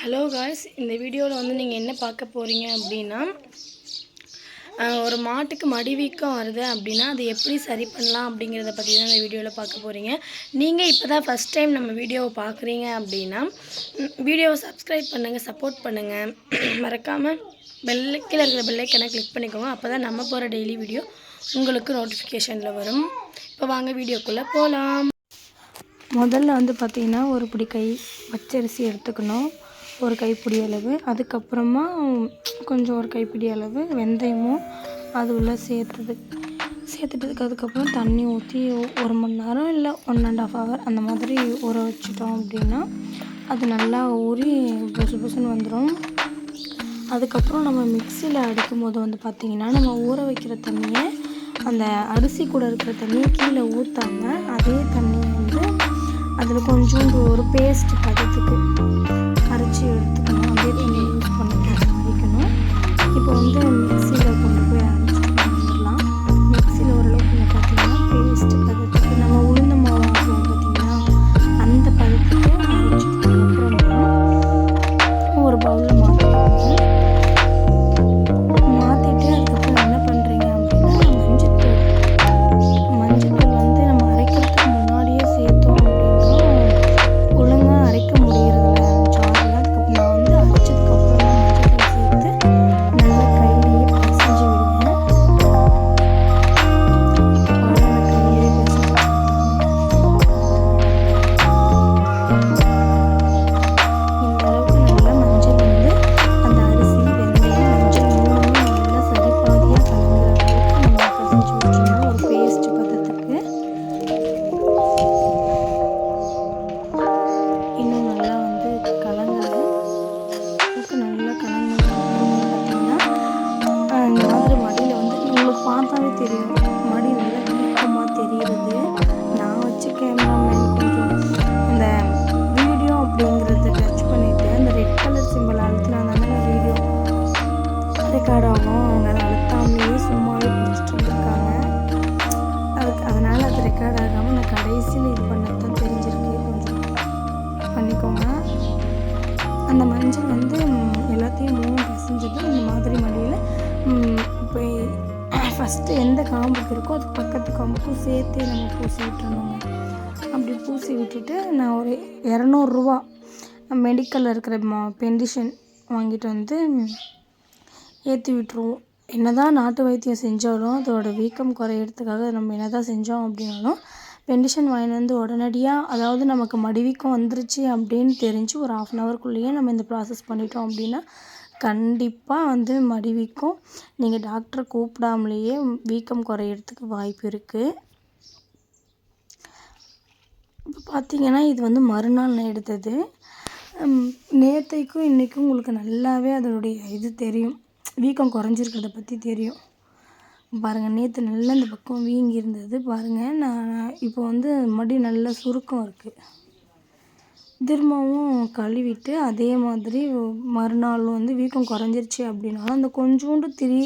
Hello guys இந்த வீடியோவில் வந்து நீங்கள் என்ன பார்க்க போகிறீங்க அப்படின்னா ஒரு மாட்டுக்கு மடி வீக்கம் வருது அப்படின்னா அது எப்படி சரி பண்ணலாம் அப்படிங்கிறத பற்றி தான் இந்த வீடியோவில் பார்க்க போகிறீங்க நீங்கள் இப்போ தான் ஃபஸ்ட் டைம் நம்ம வீடியோவை பார்க்குறீங்க அப்படின்னா வீடியோவை சப்ஸ்கிரைப் பண்ணுங்கள் சப்போர்ட் பண்ணுங்கள் மறக்காமல் பெல்ல கீழே இருக்கிற பெல்லைக்கனை கிளிக் பண்ணிக்கோங்க. அப்போ தான் நம்ம போகிற டெய்லி வீடியோ உங்களுக்கு நோட்டிஃபிகேஷனில் வரும். இப்போ வாங்க வீடியோக்குள்ளே போகலாம் முதல்ல வந்து பார்த்திங்கன்னா ஒரு பிடி கை பச்சரிசி எடுத்துக்கணும். ஒரு கைப்பிடி அளவு அதுக்கப்புறமா கொஞ்சம் ஒரு கைப்பிடி அளவு வெந்தயமும் அது உள்ளே சேர்த்துது. சேர்த்துட்டதுக்கு அதுக்கப்புறம் தண்ணி ஊற்றி ஒரு மணி நேரம் இல்லை ஒன் அண்ட் ஆஃப் ஹவர் அந்த மாதிரி ஊற வச்சிட்டோம் அப்படின்னா அது நல்லா ஊறி புசு புசுன்னு வந்துடும் அதுக்கப்புறம் நம்ம மிக்சியில் அடிக்கும் போது வந்து பார்த்திங்கன்னா நம்ம ஊற வைக்கிற தண்ணியை அந்த அரிசி கூட இருக்கிற தண்ணியை கீழே ஊற்றாமல் அதே தண்ணியை வந்து அதில் கொஞ்சோண்டு ஒரு பேஸ்ட் பதத்துக்கு ரெக்கார்ட் ஆகும் அவங்க அதை அழுத்தாமலேயே சும்மாவே பிடிச்சிட்டு வந்திருக்காங்க அதுக்கு அதனால் அது ரெக்கார்ட் ஆகாமல் நான் கடைசியில் இது பண்ணதான் தெரிஞ்சிருக்கு. கொஞ்சம் பண்ணிக்கோங்க. அந்த மஞ்சள் வந்து எல்லாத்தையும் மூணு பிசைஞ்சது இந்த மாதிரி மடியில் இப்போ ஃபஸ்ட்டு எந்த காம்புக்கு இருக்கோ அதுக்கு பக்கத்து காம்புக்கும் சேர்த்தே நம்ம பூசி விட்டுறணுங்க. அப்படி பூசி விட்டுட்டு நான் ஒரு இரநூறுவா மெடிக்கலில் இருக்கிற மா பெண்டிஷன் வாங்கிட்டு வந்து ஏற்றி விட்டுருவோம். என்னதான் நாட்டு வைத்தியம் செஞ்சாலும் அதோட வீக்கம் குறையிறதுக்காக நம்ம என்னதான் செஞ்சோம் அப்படின்னாலும் பெண்டிஷன் வாங்கிட்டு வந்து உடனடியாக அதாவது நமக்கு மடிவீக்கம் வந்துருச்சு அப்படின்னு தெரிஞ்சு ஒரு ஆஃப் அன் ஹவர்க்குள்ளேயே நம்ம இந்த ப்ராசஸ் பண்ணிட்டோம் அப்படின்னா கண்டிப்பாக வந்து மடிவீக்கம் நீங்கள் டாக்டரை கூப்பிடாமலேயே வீக்கம் குறையிறதுக்கு வாய்ப்பு இருக்குது இப்போ பார்த்தீங்கன்னா இது வந்து மறுநாள் நான் எடுத்தது நேற்றைக்கும் இன்றைக்கும் உங்களுக்கு நல்லாவே அதனுடைய இது தெரியும். வீக்கம் குறைஞ்சிருக்கிறத பற்றி தெரியும். பாருங்கள் நேற்று நல்லா இந்த பக்கம் வீங்கி இருந்தது பாருங்கள் நான் இப்போ வந்து மடி நல்லா சுருக்கம் இருக்குது திரும்பவும் கழுவிட்டு அதே மாதிரி மறுநாள் வந்து வீக்கம் குறைஞ்சிருச்சு அப்படின்னாலும் அந்த கொஞ்சோண்டு திரி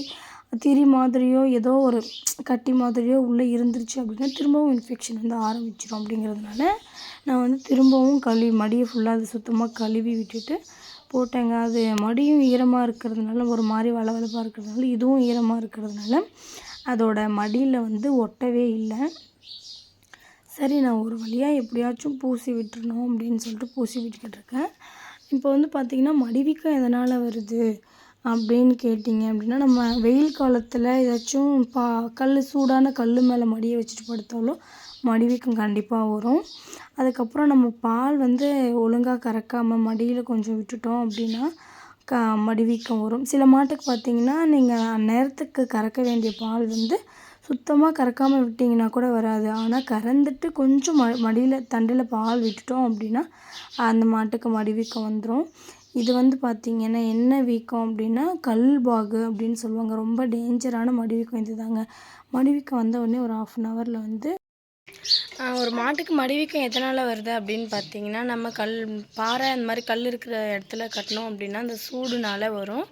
திரி மாதிரியோ ஏதோ ஒரு கட்டி மாதிரியோ உள்ளே இருந்துருச்சு அப்படின்னா திரும்பவும் இன்ஃபெக்ஷன் வந்து ஆரம்பிச்சிடும் அப்படிங்கிறதுனால நான் வந்து திரும்பவும் கழுவி மடியை ஃபுல்லாக அது சுத்தமாக கழுவி விட்டுட்டு போட்டேங்க. அது மடியும் ஈரமாக இருக்கிறதுனால ஒரு மாதிரி வளவளப்பாக இருக்கிறதுனால இதுவும் ஈரமாக இருக்கிறதுனால அதோட மடியில் வந்து ஒட்டவே இல்லை. சரி நான் ஒரு வழியாக எப்படியாச்சும் பூசி விட்டுறணும் அப்படின்னு சொல்லிட்டு பூசி விட்டுக்கிட்டு இருக்கேன். இப்போ வந்து பார்த்திங்கன்னா மடிவீக்கம் எதனால் வருது? அப்படின்னு கேட்டிங்க அப்படின்னா நம்ம வெயில் காலத்தில் ஏதாச்சும் பா கல் சூடான கல் மேலே மடியை வச்சுட்டு படுத்தாலும் மடிவீக்கம் கண்டிப்பாக வரும். அதுக்கப்புறம் நம்ம பால் வந்து ஒழுங்காக கறக்காமல் மடியில் கொஞ்சம் விட்டுட்டோம் அப்படின்னா க மடிவீக்கம் வரும். சில மாட்டுக்கு பார்த்தீங்கன்னா நீங்கள் நேரத்துக்கு கறக்க வேண்டிய பால் வந்து சுத்தமாக கறக்காமல் விட்டிங்கன்னா கூட வராது. ஆனால் கறந்துட்டு கொஞ்சம் ம மடியில் தண்டில் பால் விட்டுட்டோம் அப்படின்னா அந்த மாட்டுக்கு மடி வீக்கம் வந்துடும் இது வந்து பார்த்திங்கன்னா என்ன வீக்கம் அப்படின்னா கல்பாகு அப்படின்னு சொல்லுவாங்க. ரொம்ப டேஞ்சரான மடி வீக்கம் இது தாங்க மடி வீக்கம் வந்த உடனே ஒரு ஆஃப் அன் ஹவரில் வந்து ஒரு மாட்டுக்கு மடிவீக்கம் எதனால் வருது அப்படின்னு பார்த்தீங்கன்னா நம்ம கல் பாறை அந்த மாதிரி கல் இருக்கிற இடத்துல கட்டினோம் அப்படின்னா அந்த சூடுனால வரும்.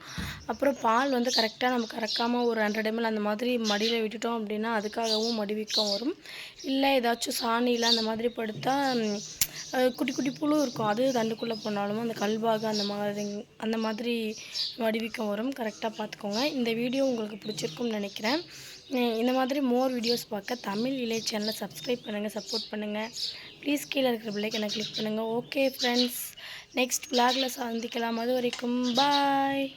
அப்புறம் பால் வந்து கரெக்டாக நம்ம கறக்காமல் ஒரு ஹண்ட்ரட் எம்எல் அந்த மாதிரி மடியில் விட்டுட்டோம் அப்படின்னா அதுக்காகவும் மடிவீக்கம் வரும். இல்லை ஏதாச்சும் சாணியில் அந்த மாதிரி படுத்தா குட்டி குட்டி புழு இருக்கும். அது தண்டுக்குள்ளே போனாலும் அந்த கல்பாக அந்த மாதிரி அந்த மாதிரி வடிவிக்கம் வரும். கரெக்டாக பார்த்துக்கோங்க. இந்த வீடியோ உங்களுக்கு பிடிச்சிருக்கும்னு நினைக்கிறேன். இந்த மாதிரி மோர் வீடியோஸ் பார்க்க தமிழ் இளைய சேனலை சப்ஸ்கிரைப் பண்ணுங்கள் சப்போர்ட் பண்ணுங்கள் ப்ளீஸ் கீழே இருக்கிற பிள்ளைக்கு கிளிக் பண்ணுங்கள் ஓகே ஃப்ரெண்ட்ஸ் நெக்ஸ்ட் விளாகில் சந்திக்கலாம். அது வரைக்கும் பாய்